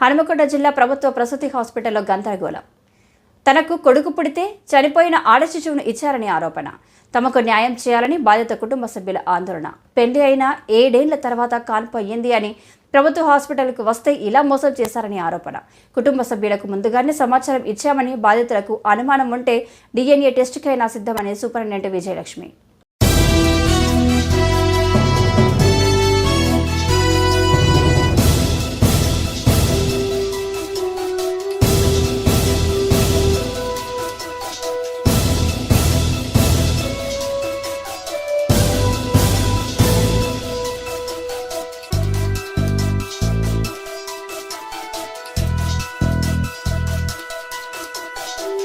హనుమకొండ జిల్లా ప్రభుత్వ ప్రసూతి హాస్పిటల్లో గందరగోళం. తనకు కొడుకు పుడితే చనిపోయిన ఆడశిశువును ఇచ్చారని ఆరోపణ. తమకు న్యాయం చేయాలని బాధిత కుటుంబ సభ్యుల ఆందోళన. పెళ్ళి అయిన ఏడేళ్ళ తర్వాత కాన్పు అయ్యింది అని ప్రభుత్వ హాస్పిటల్కు వస్తే ఇలా మోసం చేశారని ఆరోపణ. కుటుంబ సభ్యులకు ముందుగానే సమాచారం ఇచ్చామని బాధితులకు అనుమానం ఉంటే డిఎన్ఏ టెస్టుకైనా సిద్ధమని సూపరింటెండెంట్ విజయలక్ష్మి.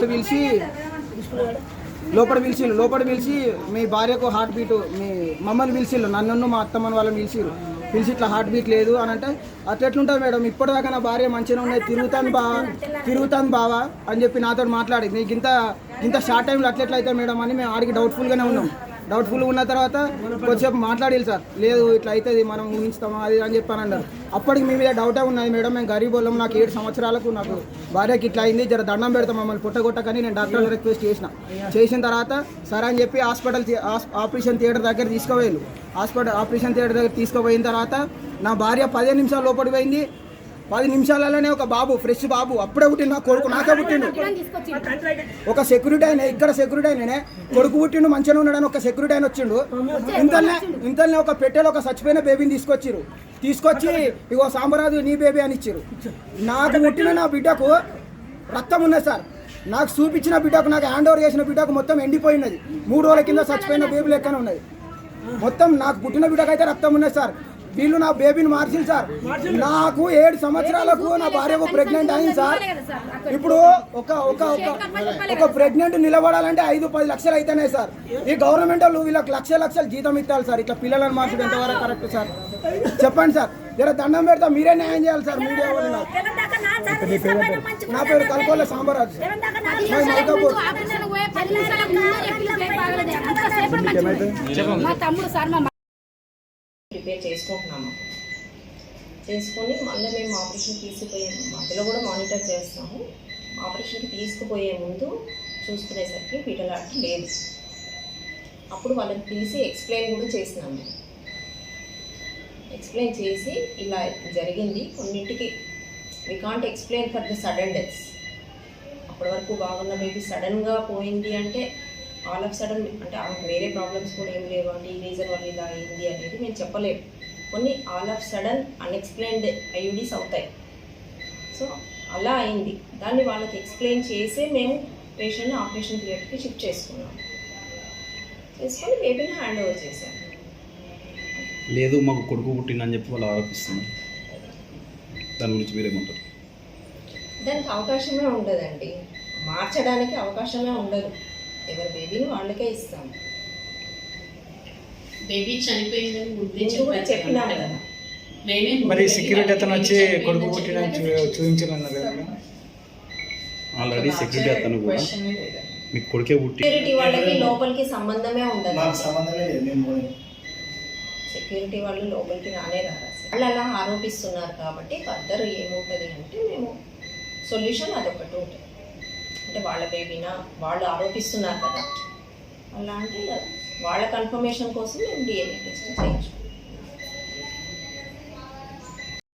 పిలిచి లోపల పిలిచిళ్ళు లోపల పిలిచి మీ భార్యకు హార్ట్ బీట్ మీ మమ్మల్ని పిలిచిళ్ళు నన్ను మా అత్తమ్మని వాళ్ళని పిలిచిరు పిలిచి ఇట్లా హార్ట్ బీట్ లేదు అని అంటే అట్లా ఎట్లుంటుంది మేడం? ఇప్పటిదాకా నా భార్య మంచిగా ఉన్నాయి తిరుగుతాను బావా తిరుగుతాను బావా అని చెప్పి నాతో మాట్లాడి నీకు ఇంత ఇంత షార్ట్ టైంలో అట్లెట్లయితే మేడం అని మేము ఆడికి డౌట్ఫుల్గానే ఉన్నాం. డౌట్ఫుల్ ఉన్న తర్వాత కొద్దిసేపు మాట్లాడాలి సార్. లేదు ఇట్లా అవుతుంది మనం ఊహించుతామా అది అని చెప్పాను అన్నారు. అప్పటికి మీ మీద డౌటే ఉన్నది మేడం మేము గరీబ్ వాళ్ళం నాకు ఏడు సంవత్సరాలకు నాకు భార్యకి ఇట్లా అయింది జర దండం పెడతాం మమ్మల్ని పుట్టగొట్టకని నేను డాక్టర్ రిక్వెస్ట్ చేసిన. చేసిన తర్వాత సరే అని చెప్పి హాస్పిటల్ ఆపరేషన్ థియేటర్ దగ్గర తీసుకుపోయాను హాస్పిటల్ ఆపరేషన్ థియేటర్ దగ్గర తీసుకుపోయిన తర్వాత నా భార్య పదిహేను నిమిషాలు లోపలికి పోయింది. పది నిమిషాలలోనే ఒక బాబు ఫ్రెష్ బాబు అప్పుడే పుట్టిండు నా కొడుకు నాకే పుట్టిండు. ఒక సెక్యూరిటీ ఆయన ఇక్కడ సెక్యూరిటీ ఆయననే కొడుకు పుట్టిండు మంచిగా ఉన్నాడని ఒక సెక్యూరిటీ ఆయన వచ్చిండు. ఇంతల్నే ఇంతల్నే ఒక పెట్టెలో ఒక చచ్చిపోయిన బేబీని తీసుకొచ్చిరు. తీసుకొచ్చి ఇగో సాంబరాజు నీ బేబీ అని ఇచ్చిరు. నాకు పుట్టిన నా బిడ్డకు రక్తం ఉన్నది సార్. నాకు చూపించిన బిడ్డకు నాకు హ్యాండ్ ఓవర్ చేసిన బిడ్డకు మొత్తం ఎండిపోయినది. మూడు రోజుల కింద చచ్చిపోయిన బేబీ లెక్కనే ఉన్నది. మొత్తం నాకు పుట్టిన బిడ్డకు అయితే రక్తం ఉన్నది సార్. వీళ్ళు నా బేబీని మార్చింది సార్. నాకు ఏడు సంవత్సరాలకు నా భార్యకు ప్రెగ్నెంట్ అయింది సార్. ఇప్పుడు ఒక ఒక ఒక ఒక ప్రెగ్నెంట్ నిలబడాలంటే ఐదు పది లక్షలు అయితేనే సార్. ఈ గవర్నమెంట్ వాళ్ళు వీళ్ళకి లక్ష లక్షలు జీతం ఇస్తారు సార్. ఇట్లా పిల్లలను మార్చడం ఎంతవరకు కరెక్ట్ సార్? చెప్పండి సార్. జర దండం పెడతా మీరే న్యాయం చేయాలి సార్ మీడియా వాళ్ళు నా పేరు కల్కోల సాంబరాజ్ మా తమ్ముడు సార్. మా మేము చేసుకుంటున్నాము. చేసుకొని మళ్ళీ మేము ఆపరేషన్ తీసుకుపోయే మధ్యలో కూడా మానిటర్ చేస్తాము. ఆపరేషన్కి తీసుకుపోయే ముందు చూసుకునేసరికి పీటలాట లేదు. అప్పుడు వాళ్ళని పిలిచి ఎక్స్ప్లెయిన్ కూడా చేసినాం మేము. ఎక్స్ప్లెయిన్ చేసి ఇలా జరిగింది. కొన్నింటికి we can't explain for the sudden deaths అప్పటి వరకు బాగున్న బేబీ సడన్గా పోయింది అంటే ఆల్ ఆఫ్ సడన్ అంటే ఆమెకు వేరే ప్రాబ్లమ్స్ కూడా ఏం లేవు. అంటే ఈ రీజన్ వల్ల ఇలా అయింది అనేది మేము చెప్పలేము కొన్ని all of sudden unexplained IUDs అవుతాయి. సో అలా అయింది. దాన్ని వాళ్ళకి ఎక్స్ప్లెయిన్ చేసే మేము పేషెంట్ని ఆపరేషన్ థియేటర్కి షిఫ్ట్ చేసుకున్నాం. చేసుకొని బేబీని హ్యాండ్ ఓవర్ చేశాం. లేదు మాకు కొడుకు పుట్టిందని చెప్పి వాళ్ళు ఆరోపిస్తున్నారు. దాని గురించి మీరేమంటారు? దానికి అవకాశమే ఉండదండి. మార్చడానికి అవకాశమే ఉండదు. ఎవరి బేబీని వాళ్ళకే ఇస్తాం. బేబీ చనిపోయిందని ముందే కూడా చెప్పినాము కదా. మరి సెక్యూరిటీ అతను వచ్చి కొడుకు పుట్టిన చూపించాలన్నారు కదా ఆల్రెడీ సెక్యూరిటీ అతను కూడా మీకు కొడుకే పుట్టి సెక్యూరిటీ వాళ్ళకి లోపలికి సంబంధమే ఉండదు. నాకు సంబంధమే లేదు. సెక్యూరిటీ వాళ్ళు లోపలికి రానే రారు. వాళ్ళు అలా ఆరోపిస్తున్నారు కాబట్టి ఫర్దర్ ఏముంటుంది అంటే మేము సొల్యూషన్ అదొకటి ఉంటుంది. అంటే వాళ్ళ బేబీనా వాళ్ళు ఆరోపిస్తున్నారు కదా. అలా అంటే వాళ్ళ కన్ఫర్మేషన్ కోసం మేము డిఎన్ఏ టెస్ట్ చేయించుకుంటాం